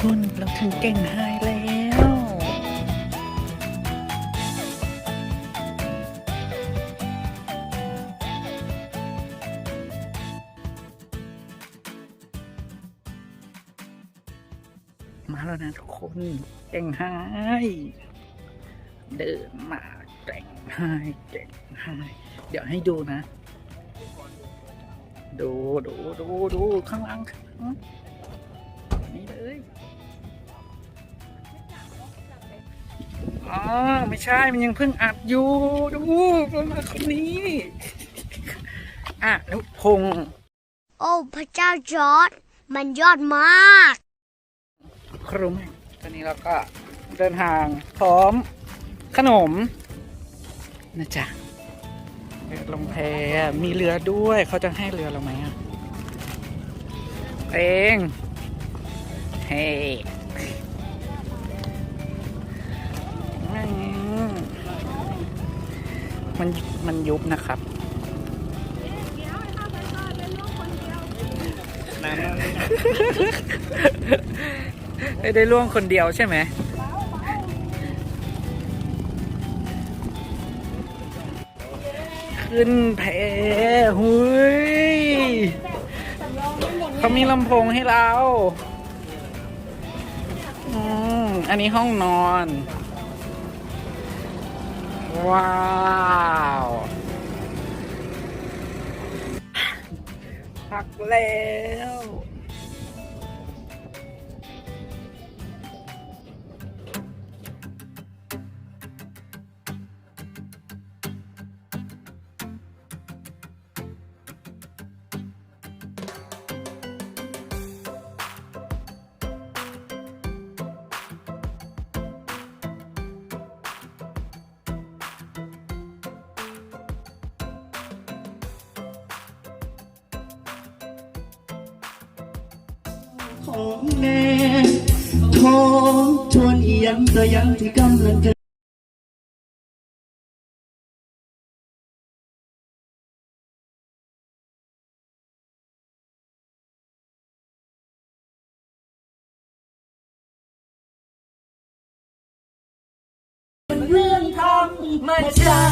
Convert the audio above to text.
คนทุกคนเราถึงเก่งไฮแล้วมาแล้วนะทุกคนเก่งไฮเดินมาเก่งไฮเก่งไฮเดี๋ยวให้ดูนะ ดูดูดูดูข้างล่าง อ๋อไม่ใช่มันยังเพิ่งอัดอยู่ดูมันมาคนนี้อะนุพงศ์โอ้พระเจ้าจอร์ดมันยอดมากครุมตอนนี้เราก็เดินทางพร้อมขนมนะจ๊ะเรือลงแพมีเรือด้วยเขาจะให้เรือเราไหมอะเองเฮ้ มันมันยุบนะครับได้ได้ล่วงคนเดียวใช่ไหมขึ้นแพหุยเขามีลำโพงให้เรา อืม อันนี้ห้องนอน ว้าวหักแล้ว ของแม่ท้องชวนเอียงก็ยังที่กำลังจะเรื่องธรรมชา